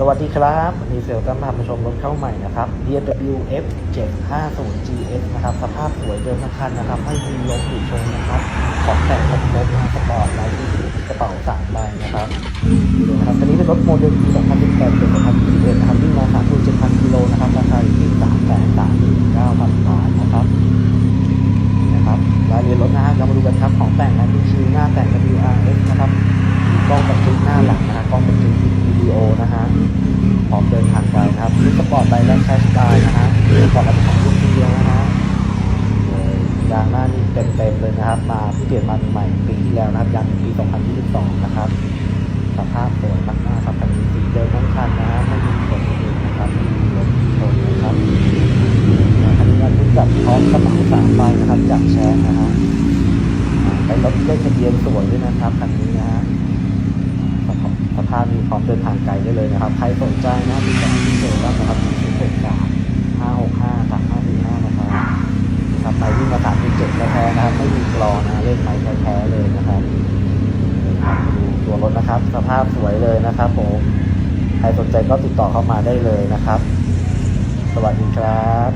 สวัสดีครับวันนี้เซลล์กำลังมาชมรถเข้าใหม่นะครับ BMW F 750 GS นะครับ สภาพสวยเดิมทั้งคันนะครับ ให้มีลมอยู่ชนนะครับ ของแต่งครบครบนะสปอร์ตไลท์ที่กระเป๋าสามใบนะครับนะครับตันนี้เป็นรถโมเดลปี2018เป็น2021นะครับวิ่งมา37,000กิโลนะครับ ปอร์ตไบและแคชสไตล์นะฮะปอร์ตเป็นของรุ่นเดียวนะฮะยางหน้านี่เต็มๆเลยนะครับ มาเปลี่ยนมาใหม่ปีที่แล้วนะครับยางปี 2022 นะครับ สภาพสวยมากๆครับคันนี้สีเดิมทั้งคันนะฮะไม่มีผลอื่นนะครับไม่มีรถชนนะครับคันนี้มันรู้จักพร้อมกระเป๋าสามใบนะครับจากแชร์นะฮะอ่าเป็นรถเลขทะเบียนสวยด้วยนะครับคันนี้นะฮะ พร้อมเดินทางไกลได้เลยนะครับ ใครสนใจนะติดต่อที่เซลล์ได้นะครับที่ศูนย์หกสามห้าหกห้าสามห้าสี่ห้านะครับนะครับไปวิ่งมาสามสิบเจ็ดแท้ๆนะครับ ไม่มีกรอนะเลขไม้แท้ๆเลยนะครับนะครับดูตัวรถนะครับ สภาพสวยเลยนะครับผมใครสนใจก็ติดต่อเข้ามาได้เลยนะครับ สวัสดีครับ